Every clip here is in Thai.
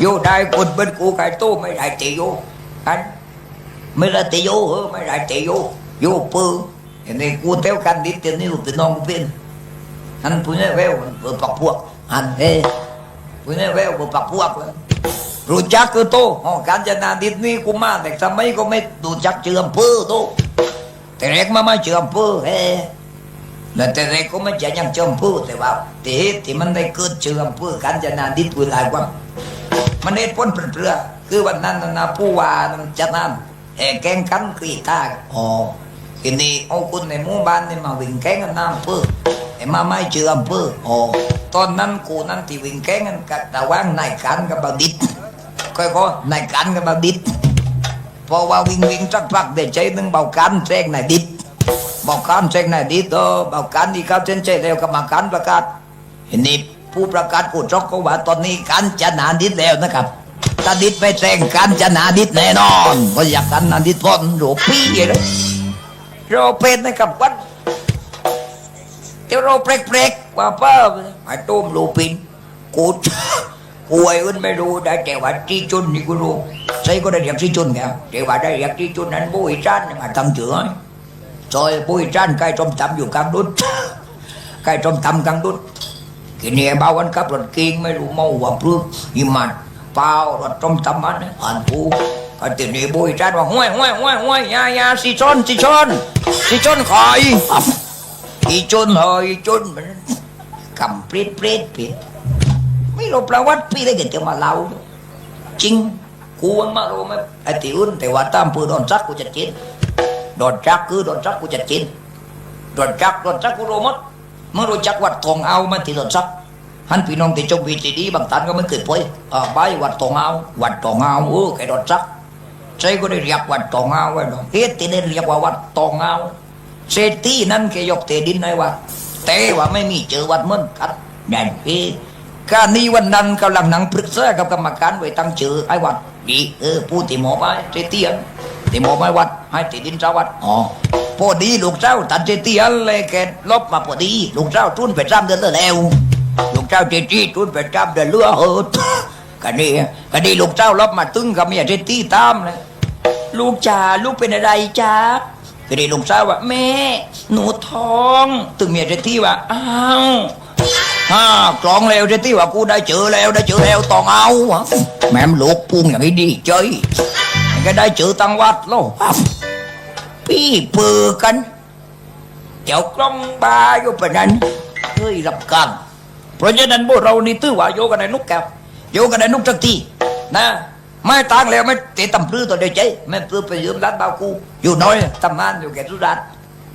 โยได้คนเป็นกูใครตู้ไม่ได้ตีโยกันไม่ได้ตีโยเออไม่ได้ตีโยโยปือเห็นไหมกูเที่ยวกันดิเตียนี่ยตีน้องกูเป็นอันพูปุ่นเวลเปิดปักพวกอันเอปุ่นเวลเปิดปักพวกรู้จักกูโตอ๋การจะนาดิดนี่กูมาแต่ทำไมก็ไม่รู้จักเชื่อมเพื่อโตแต่เล็กมาไม่เชื่อมเพื่อเฮ้ แล้วแต่เรก็ไม่จะยังเชื่อมพื่อแต่ว่าที่ที่มันได้เกิดเชื่อมพื่อการจะนานดิษเวลาว่ามันได้พ้นเปลือกคือวันนั้นนะผู้ว่านันจะนั่นแห่แกงกันกรีตาอ๋อทีนี้เอาคนในหมู่บ้านนี่มาวิ่งแกงกันน้ำเพื่อไอ้มาไม่เชื่อมเพื่ออ๋อตอนนั้นกูนั้นที่วิ่งแกงกันกับตะว่างนายกันกับบดิษค่อยก็นายกันกับบดิดพราะว่าวิ่งวิ่งสักพักเดี๋ยวใจนึงเบากันแทรกนายดิด บากันแทรกนายดิดเออเบากันที่เขาเส้นใจแล้วก็มากันประกาศเห็นนี่ผู้ประกาศกูจอกก็ว่าตอนนี้กันจะหนาดิดแล้วนะครับถ้าดิดไม่แทรกกันจะหนาดิดแน่นอน ก็อยากกันหนาดิดพ้นหลวปี้เลยเราเป็นนะครับวันเดี๋ยวเราเปรกๆว่าป้าไอ้ต้มลูปินกูกูไอ้อื่นไม่รู้ได้แต่ว่าที่จุนนี่กูรู้ใช่ก็ได้เรียกที่จุนแกแต่ว่าได้เรียกที่จุนนั้นบุยจันมาตั้งเจือ ซอยบุยจันใกล้มตำอยู่กลางดุดใกล้มตำกลางดุดกินเนี่ยบ้าวันกับรถกิงไม่รู้เมาหัวพรึกยิมันเปล่ารถจมตำมันอ่านผู้ก็ตินี่บุยจันว่าห้วยห้วยห้วยห้วยยายาสิชนสิชนสิชนคอยอีจุนเฮยอีจุนมันคำปริดปริดปริดไม่รู้ประวัติพี่ได้เกิดจะมาเล่าจริงกูมันมารู้ไหมไอ้ที่อื่นแต่ว่าตามปืนโดนจักกูจะกิน ดนจักคือโดนจักกูจะกินโดนจักโดนจักกูรู้หมดเมื่อรู้จักวัดทองเอามาที่โดนจักหันพี่น้องที่จงวีทีดีบางท่านก็ไม่เคยไปอ่าใบวัดทองเอาวัดทองเอาเออแกโดนจักใช่ก็ได้เรียกวัดทองเอาไว้ดอกเฮ็ดที่ได้เรียกว่าวัดทองเอาเศรษฐีนั้นแกยกเตดินให้วัดแต่ว่าไม่มีเจอวัดเหมือนกันอย่พี่การนี้วันนั้นกำลังนั่งปรึกษากับกรรมการไว้ตั้งชื่อไอ้วัดดีเออผู้ที่หมอไม้เจเตี ที่หมอไม้วัด ให้ติดินเจ้าวัดอ๋อพอดีลูกเจ้าตัดเจตียนเลยแกลบมาพอดี ลูกเจ้าทุนไปจ้ำเดือนแล้ว ลูกเจ้าเจตีทุนไปจ้ำเดือนเลือเออกันนี้กันนี้ลูกเจ้าลบมาตึงกับเมียเจตีตามเลยลูกจ๋าลูกเป็นอะไรจ๊ะกันนี้ลูกเจ้าว่าแม่ หนูท้อง ตึงเมียเจตีว่าอ้าวฮ่ากลองแล้วจะที่ว่ากูได้เจอแล้วได้เจอแล้วต้องเอาแม่ลูกพุงอย่างนี้ดีเจย ก็ได้เจอตังวัดโลกพี่เปือกัน เจ้ากล้องบาอยู่ปะนั้นเฮ้ยรับกันเพราะฉะนั้นพวกเรานี่ตื้อว่าโยกันในนุกแก้วโยกันในนุกสักทีนะไม่ต่างแล้วไม่เตะตำปลื้อตัวเดียวใจไม่ปลื้อไปยืมร้านเบากูอยู่น้อยทำงานอยู่แก่สุรัตน์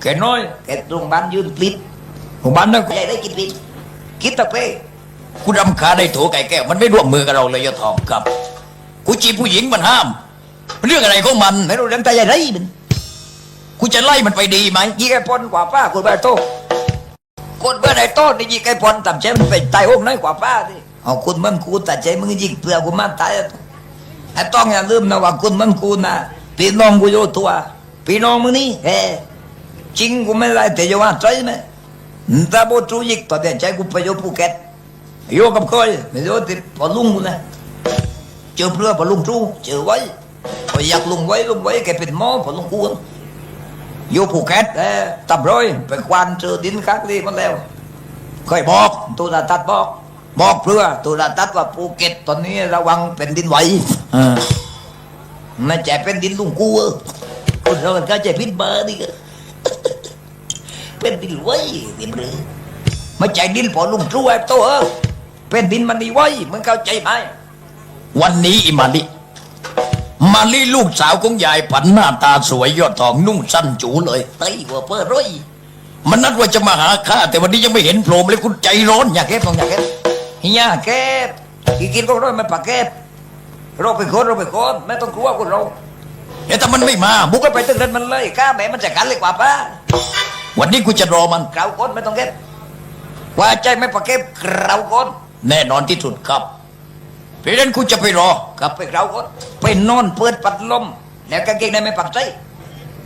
แก่น้อยแก่โรงพยาบาลยืนปลิดโรงพยาบาลนั่นใหญ่ได้กินปลิดคิดตะเป้กูรำคาญในโถไก่แก้วมันไม่ร่วมมือกับเราเลยยศทองครับกูจีบผู้หญิงมันห้าม เรื่องอะไรของมันไม่รู้เรื่องใจใหญ่ไรมันกูจะไล่มันไปดีไหมยี่ไอ้พนกว่าป้าคุณเบอร์โต้คนเบอร์ไหนโตนี่ยี่ไอ้พนต่ำใจมันเป็นตายโอ้งน้อยกว่าป้าดิเอาคุณมันกูตัดใจมึงยิงเปลือกกูมันตายไอ้ต้องอย่าลืมนะว่าคุณมันกูนะพี่น้องกูอยู่ตัวพี่น้องมึงนี่เฮ้จริงกูไม่ไล่แต่จะว่าใจไหมถ้าโบจูยิกตอนเดียวใจกูไปอยู่ภูเก็ตอยู่กับเคยไม่รู้ที่พอลุงกูนะเจอเพื่อพอลุงจูเจอไว้ พออยากลุงไว้ลุงไว้แกเป็นหมอพอลุงกูอยู่ภูเก็ตเออตับร้อยไปควานเจอดินคักนี่มันแล้วเคยบอกตัวละตัดบอก บอกเพื่อตัวละตัดว่าภูเก็ตตอนนี้ระวังเป็นดินไหวเออไม่ใช่เป็นดินลุงกูเออคนเราก็จะพิษเบอร์นี่ก็เป็นดินไว้ดินหรือไม่ใจดินพอลุงช่วยโตเออเป็นดินมันดีไว้มึงเข้าใจไหมวันนี้อิมาลิ มาลิลูกสาวของยายผันหน้าตาสวยยอดทองนุ่งสั้นจูเลยเต้ยหัวเปิดร้อยมันนัดว่าจะมาหาข้าแต่วันนี้ยังไม่เห็นโผล่มาเลยคุณใจร้อนอย่าเก็บต้องอย่าเก็บเฮียเก็บอีกินก็ร้อยไม่ปากเก็บเราไปคนเราไปคนไม่ต้องกลัวคนเราเดี๋ยวถ้ามันไม่มาบุกไปตึกนั้นมันเลยกล้าแม่มันจะกันเลยกว่าป้าวันนี้กูจะรอมันเกราคนไม่ต้องเก็บว่าใจไม่ปากเก็บเกราคนแน่นอนที่สุดครับ เพราะนั้นกูจะไปรอกลับไปเราคนไปนอนเปิดปัดลม แล้วกางเกงในไม่ปักใจ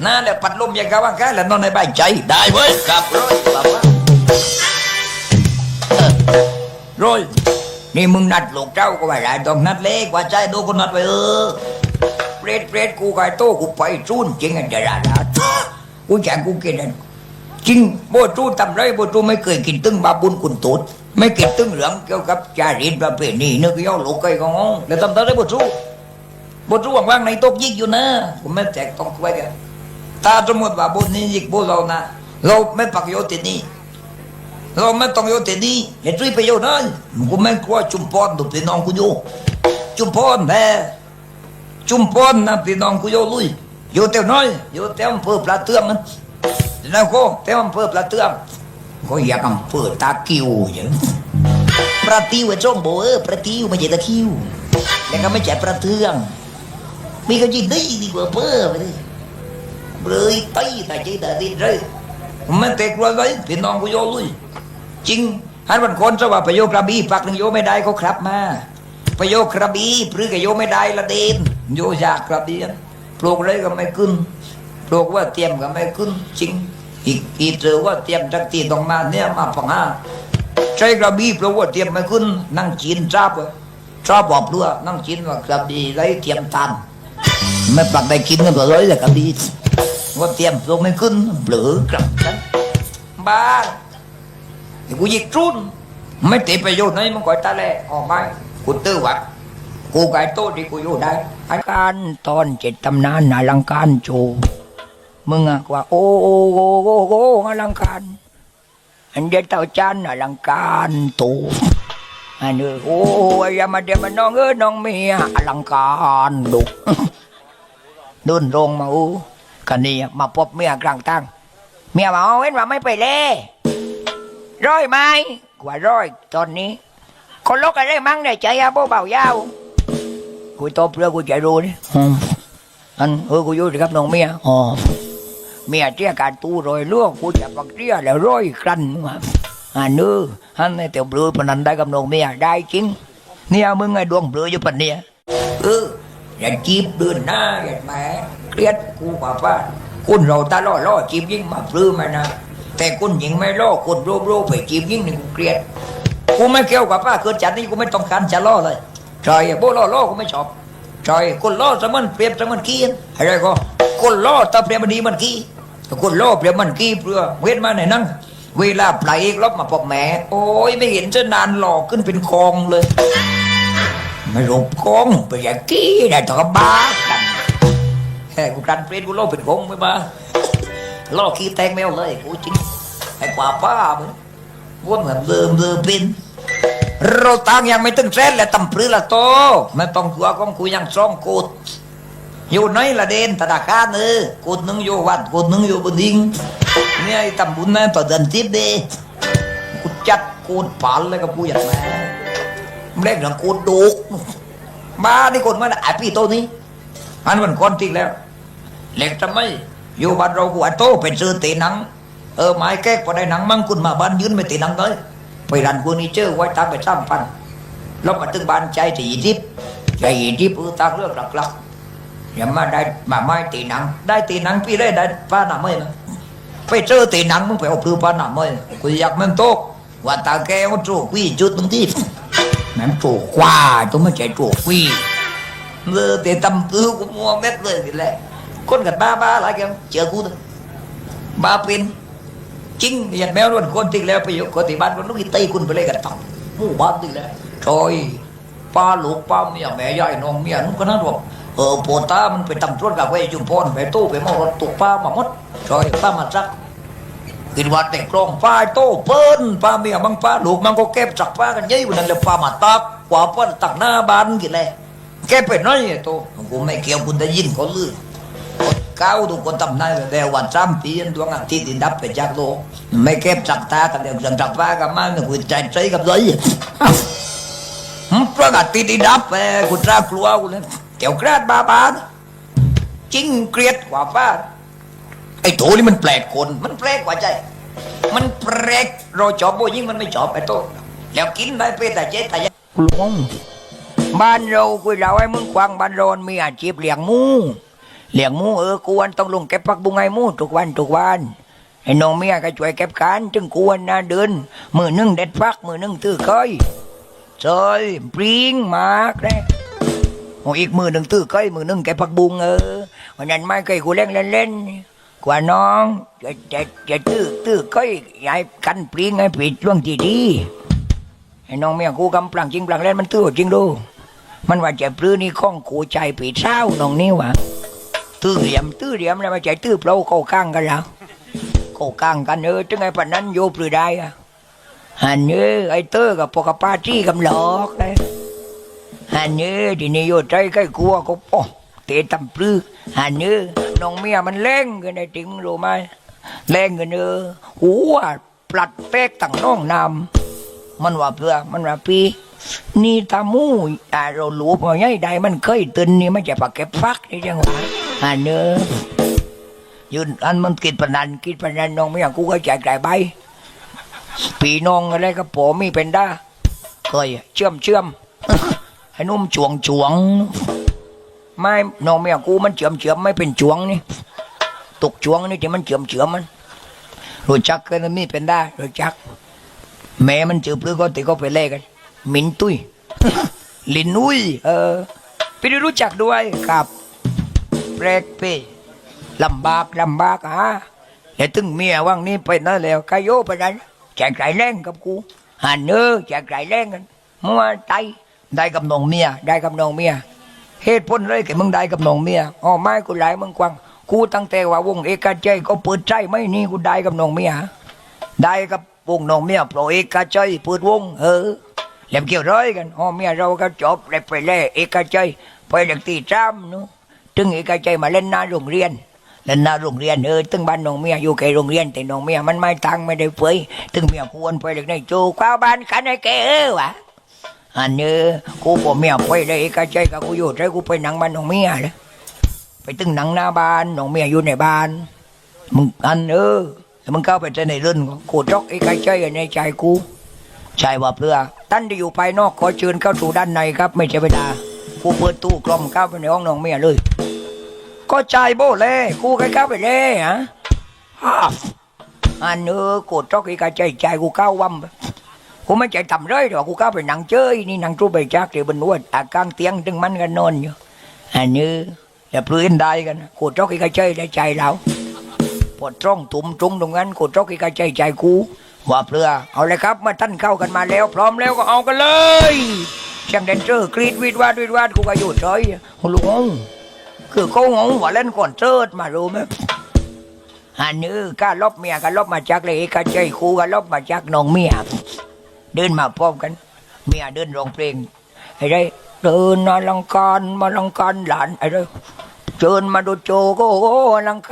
นั่นแหละปัดลมอย่างกับว่างกายแล้วนอนในบ้านใจได้เว้ยกับร้อยแบบว่าโรยนี่มึงนัดลูกเจ้าก็ไม่ได้ต้องนัดเล็กว่าใจดูคนนัดไปเออเปรตเปรตกูไก่โตกูไปจูนจริงอันเดียร์ดากูแจกกูกินอันจริงโบจูทำไรโบจูไม่เคยกินตึ้งบาบุญกุนตุด ไม่เกินตึ้งเหลืองเกี่ยวกับจารีตประเพณีนึกย่อหลกไก่ของงแล้วทำได้โบจูโบจูว่างๆในต๊ะยิกอยู่นะผมไม่แจกต้องไว้กันถ้าสมมติว่าบุญนี้ยิกบุญเรานะเราไม่ปักโยตินี่เราไม่ต้องอยู่ที่นี่อย่าช่วยไปอยู่นั่นกูไม่กลัวจุมพรดูพี่น้องกูอยู่จุมพรแม่จุมพรนะพี่น้องกูอยู่ลุยอยู่เท่าน้อยอยู่เท่าอำเภอปลาเตื้องนั้นแล้วก็เท่าอำเภอปลาเตื้อง ก็อยากอำเภอตาคิวอย่างปลาติวไอ้จ้องโบเออปลาติวไม่ใช่ตาคิว แล้วก็ไม่ใช่ปลาเตือง มีก็จีดีดีกว่าเพ้อไปเลยเลยตีแต่จีแต่ดีเลยมันเตะกลัวไว้พี่น้องกูอยู่ลุยจริงฮันวันคนสว่าประโยคกระบี่ปักหนึ่งโยไม่ได้เขาครับมาประโยคกระบี่พรือกับโยไม่ได้ละเดนโยอยากกระบี่ปลูกเลยก็ไม่ขึ้นปลูกว่าเตรียมก็ไม่ขึ้นจริง อีกอีเจอว่าเตรียมจักตีต้องมาเนี่ยมาฝังห้าใช้กระบี่ปลูกว่าเตรียมไม่ขึ้นนั่งจีนทราบว่าทราบบอกเพื่อนั่งจีนว่ากระบี่ไรเตรียมตันไม่ปักได้กินกันตัวเลยแต่กระบี่ว่าเตรียมลูกไม่ขึ้นเบลือกลับกันบ้า thì กู giết trốn mấy tiệm phải vô nơi mà gọi ta lẹ ồ mai กู tư vật กูไก่โตที่กูอยู่ได้อันการตอนเจ็ดตำนานอลังการโจ มึงอะว่า โอ้โอ้โอ้โอ้โอ้อลังการ อันเดียวเต่าจันอลังการโตอันนี้โอ้ยอย่ามาเดี๋ยวมาน้องเอ้ยน้องเมียอลังการดุเดินลงมาอู้กันนี่มาพบเมียกลางตั้งเมียบอกเอาเว้นว่าไม่ไปเล่ร้อยไหมกว่าร้อยตอนนี้ คนลกอะไรมั่งเนี่ยใจอาโบเบายาวกูตบเรือกูใจรู้นี่อืมอันเออกูอยู่สิครับน้องเมียอ๋อ เมียเตี้ยการตู้รอยลวกกูจะปักเตี้ยแล้วร้อยครันมาอันนู้อันนี้เตียวเบลือปนันได้กับน้องเมียได้จริงเนี่ยมึงไงดวงเบลืออยู่ปันเนี่ยเอออย่าจีบเดินหน้าอย่าแหมเครียดกูป่าป้าคุณเราตาล่อล่อจีบยิ่งมาปลื้มมานะแต่คุณหญิงไม่ล่อคุณรบโรไปจีบยิ่งหนี่กูเกลียดกูไม่เกี่ยวกับป้าเกิดจัดนี่กูไม่ต้องการจะล่อเลยใช่โบล่อล่อกูไม่ชอบใช่คนล่อสมันเปรียบสมันกี้อะไรก็คนล่อตาเปรียบมันดีมันกี้ แต่คนล่อเปรียบมันกี้เพื่อเว้นมาไหนนั่งเวลาปลายเอกลบมาปอกแหมโอ้ยไม่เห็นจะนานหลอกขึ้นเป็นคองเลย ไม่รบคองไปอย่างกี้ได้ต่อบ้ากันแค่กูกันเปรียบกูโล่อเป็นคลองไม่บ้าล่อขี้แตงแมวเลยกูจริงไอ้กว่าป้ามึงวนเหมือนเดิมเดิมเป็นเราตังยังไม่ตึงเส้นและตำปรือละโตไม่ต้องกลัวของกูยังซ่องกูด อยู่ไหนละเด่นธนาคารเออกดหนึงอยู่วัดกดหนึงอยู่บนดิงเนี่ยไอ้ตำบุญนะต่อเดือนทิพย์เด้กูจัดกูดปานเลยกับกูอย่างแม่เล่นอย่างกูดดุกมาที่คนมาไอ้พี่โตนี้อันมันคนทิ้งแล้วเล็กทำไมอยู่บ้านเรากูอัดโตเป็นซื้อตีหนัง เออหมายแก้พอได้หนังมั่งคุณมาบ้านยืนไม่ตีหนังเลยไปรันกูนี่เจอไว้ตามไปสร้างพันแล้วมาถึงบ้านใจตีทิพย์ใจทิพย์เออตางเลือกหลักๆ อย่ามาได้มาไม่ตีหนัง ได้ตีหนังพี่ได้ได้ป้าหนาไม่นะไปเจอตีหนังมึงไปเอาพลือป้าหนาไม่กูอยากมันโตกว่าตาแกว่าโจกวีจุดตรงที่แม่งโจกกว่าตัวไม่ใช่โจกวีเออแต่ตำตื้อกูมัวเม็ดเลยทีแรกคนกันบ้าบ้าหลายแกเจอกูนะบ้าเป็นจริงยันแมวล้วนคนที่แล้วไปอยู่คนที่บ้านคนลูกอีตีคุณไปเลยกันต่ำหมู่บ้านที่แล้วชอยป้าหลูกป้าเมียแม่ยายน้องเมียนุ่นก็นั่นบอก เออโปตามันไปตำรวจกับไว้จุ่มพรไปตู้ไปมองรถตุกป้ามาหมดชอยป้ามาจักกินวัดแต่งกรองป้าโต้เปิ้นป้าเมียมังป้าลูกมันก็เก็บจักป้ากันยี่วันนั้นเลยป้ามาตักกว่าป้าตักหน้าบ้านกินเลยแกไปน้อยโตกูไม่เกี่ยวคุณได้ยินเขาลือเก้าทุกคนทำได้แต่วันสามปีดวงอาทิตย์ที่ดับไปจากโลกไม่เก็บจักตากันเดี๋ยวจังจักฟ้ากันมาเนี่ยกูใจใจกับเลยดวงอาทิตย์ที่ดับไปกูจ้ากลัวกูเลย เกี่ยวกราดบาบาจริงเกลียดกว่าป้าไอ้โถนี่มันแปลกคน มันแปลกกว่าใจ มันแปลกเราชอบโบยิ่งมันไม่ชอบไอ้โตแล้วกินได้เป็นแต่เจ๊แต่ยหลวงบ้านเราคุยเราให้มึงควางบ้านเรามีอาชีพเลี้ยงมูเลี้ยงมูเออกวนต้องลงเก็บผักบุ้งไงหมูทุกวันทุกวันไอ้น้องเมียก็ช่วยเก็บการจึงกวนนะเดินมือหนึ่งเด็ดพักมือหนึ่งตื้อเคยเจยปริงมากเลย อ้อีกมือหนึ่งตื้อก้อยมือหนึ่งแกผักบุงเออวันนั้นไม่เคยกูเล่นเล่นๆกว่าน้องจะจะจะตื้อตื้อก้อยยายกันปริงให้ปิดช่วงที่ดีไอ้น้องเมียกูกำปลังจริงปลังเล่นมันตื้อจริงดูมันว่าจะปลื้อนี่ข้องกูใจปีเศร้าน้องนี่หวะตื้อเหลี่ยมตื้อเหลี่ยมแล้วมาใจตื้อเปล่าเข้าข้างกันแล้วเข้าข้างกันเออจังไงปานนั้นโยปลื้อได้อะหันเออไอ้เตอร์กับปกปาจี้กำหลอกเลย หันเออทีนี้โยใจใกล้กลัวก็โอ้เตะตำปลื้อหันเออน้องเมียมันเล่งกันไอ้จริงรู้ไหมเล่งกันเออหัวปลัดเป๊กตั้งน้องนำมันว่าเพื่อมันว่าปีนี่ตามูอ่าเราหลูพอใหญ่ใดมันเคยตื่นนี่มันจะปากเก็บฟักนี่จังหวะอันเนอยืนอันมันกินปนันกินปนันน้องไม่อยากกูก็แจกจ่ายใบปีน้องอะไรก็ผมมีเป็นได้เคยเชื่อมเชื่อม ให้นุ่มจวงจวง ไม่น้องไม่อยากกูมันเชื่อมเชื่อมไม่เป็นจวงนี่ตกจวงนี่ที่มันเชื่อมเชื่อมมันรู้จักกันมีเป็นได้รู้จัก แม่มันจืบหรือก็ติก็ไปเล่กันมินตุ้ยลินอุ้ยเออพี่ได้รู้จักด้วยครับแปลกไปลำบากลำบากฮะแล้วตึงเมียว่างนี้ไปนั่นแล้วกายโยไปนั้นแจกไก่แรงกับกูหันเนอแจกไก่แรงกันมัวไต ได้กับน้องเมียได้กับน้องเมียเหตุผลเลยแกมึงได้กับน้องเมียอ๋อไม่กูหลายมึงกวางกูตั้งแต่ว่าวงเอกใจก็เปิดใจไม่นี่กูได้กับน้องเมียได้กับวงน้องเมียโปรเอกใจเปิดวงเออแล้วเกี่ยวร้อยกันอ๋อเมียเราก็จบแล้วไปเล่เอกใจไปเด็กตีจ้ำนู้ถึงเอกใจมาเล่นหน้าโรงเรียนเล่นหน้าโรงเรียนเออตึงบ้านน้องเมียอยู่แค่โรงเรียนแต่น้องเมียมันไม่ตังไม่ได้เผยตึงเมียควรไปเด็กในจูข้าวบ้านขันไอ้แกเออวะ อันเนอกูบอกเมียไปเลยเอกใจกับกูอยู่ใจกูไปหนังบ้านน้องเมียเลยไปตึงหนังหน้าบ้านน้องเมียอยู่ในบ้านมึงอันเออแล้วมึงเข้าไปในรื่องของกูจอกไอ้ใครใจในใจกูใช่ว่าเพื่อท่านที่อยู่ภายนอกขอเชิญเข้าสู่ด้านในครับ ไม่ใช่เวลากูเปิดตู้กลมเข้าไปในห้องน้องเมียเลย ก็ใจโบ้เล่กูใครเข้าไปเล่ฮะฮ่าอันเออกูจอกไอ้ใครใจใจกูเข้าวัม กูไม่ใจทำเลยหรอกกูเข้าไปนั่งเจยนี่นั่งจู้ใบจักเดี๋ยวบนวดอากางเตียงดึงมันกันนอนอยู่อันเอออย่าพลื้นได้กันกูจอกอ้ใครใจได้ใจเราปวดตรงตุ่มตรงตรงนั้นกูจกอีกใจใจกูว่าเปลือเอาเลยครับมาท่านเข้ากันมาแล้ว พร้อมแล้วก็เอากันเลยเสียงแดนเซอร์กรีดวิดวาดวิดวาดกูก็อยู่เฉยลุงคือเขางงว่าเล่นก่อนเจิดมารู้ไหมอันนี้ก้าลบเมียกันลบมาจากเลยกาใจคูกันลบมาจากน้องเมีย เดินมาพร้อมกัน เมียเดินร้องเพลงไอ้ได้เดินมาลังการมาลังการหลานไอ้ได้เชิญมาดูโจโก้อลังการ